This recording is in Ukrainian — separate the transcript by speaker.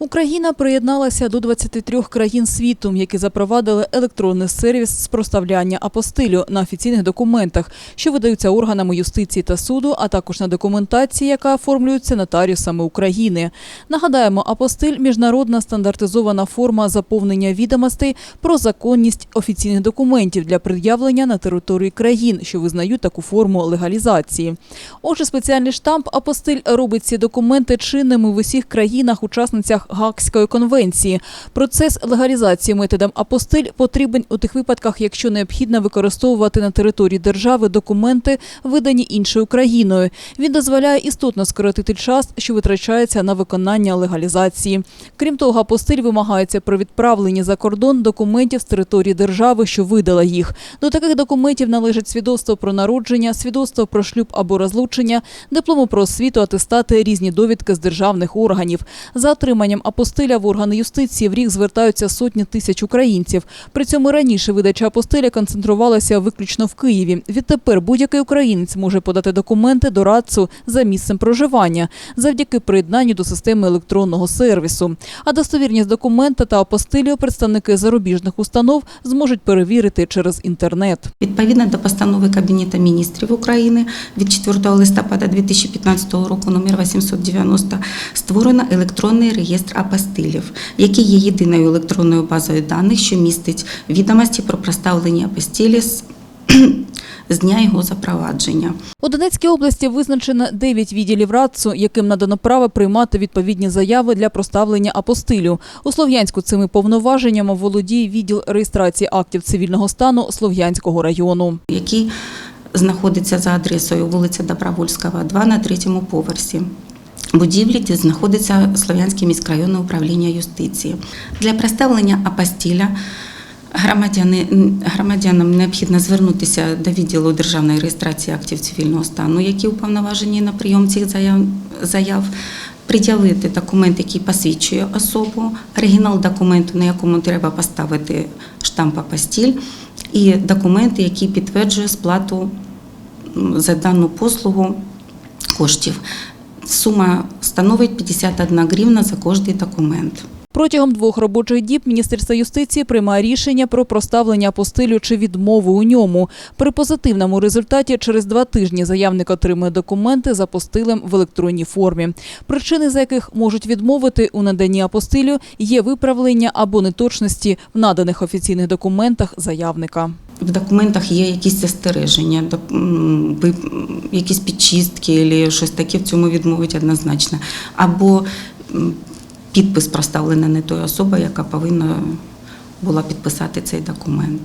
Speaker 1: Україна приєдналася до 23 країн світу, які запровадили електронний сервіс з проставляння апостилю на офіційних документах, що видаються органами юстиції та суду, а також на документації, яка оформлюється нотаріусами України. Нагадаємо, апостиль міжнародна стандартизована форма заповнення відомостей про законність офіційних документів для пред'явлення на території країн, що визнають таку форму легалізації. Отже, спеціальний штамп апостиль робить ці документи чинними в усіх країнах-учасницях Гаагської конвенції. Процес легалізації методом апостиль потрібен у тих випадках, якщо необхідно використовувати на території держави документи, видані іншою країною. Він дозволяє істотно скоротити час, що витрачається на виконання легалізації. Крім того, апостиль вимагається про відправлення за кордон документів з території держави, що видала їх. До таких документів належать свідоцтво про народження, свідоцтво про шлюб або розлучення, диплому про освіту, атестати, різні довідки з державних органів. За отриманням апостиля в органи юстиції в рік звертаються сотні тисяч українців. При цьому раніше видача апостиля концентрувалася виключно в Києві. Відтепер будь-який українець може подати документи до радцу за місцем проживання завдяки приєднанню до системи електронного сервісу. А достовірність документа та апостилю представники зарубіжних установ зможуть перевірити через інтернет.
Speaker 2: Відповідно до постанови Кабінету міністрів України від 4 листопада 2015 року номер 890 створено електронний реєстр апостилів, який є єдиною електронною базою даних, що містить відомості про проставлені апостилі з, з дня його запровадження.
Speaker 1: У Донецькій області визначено 9 відділів РАЦУ, яким надано право приймати відповідні заяви для проставлення апостилю. У Слов'янську цими повноваженнями володіє відділ реєстрації актів цивільного стану Слов'янського району.
Speaker 2: який знаходиться за адресою вулиця Добровольського, 2 на третьому поверсі. Будівлі, де знаходиться Слов'янське міськрайонне управління юстиції. Для представлення апостіля громадяни, громадянам необхідно звернутися до відділу державної реєстрації актів цивільного стану, які уповноважені на прийом цих заяв, заяв пред'явити документ, який посвідчує особу, оригінал документу, на якому треба поставити штамп апостіль, і документи, які підтверджує сплату за дану послугу коштів. Сума становить 51 гривна за кожний документ.
Speaker 1: Протягом двох робочих діб Міністерство юстиції приймає рішення про проставлення апостилю чи відмову у ньому. При позитивному результаті через два тижні заявник отримує документи з апостилем в електронній формі. Причини, за яких можуть відмовити у наданні апостилю, є виправлення або неточності в наданих офіційних документах заявника.
Speaker 2: В документах є якісь застереження, якісь підчистки або щось таке в цьому відмовить однозначно. Або підпис проставлений не тою особою, яка повинна була підписати цей документ.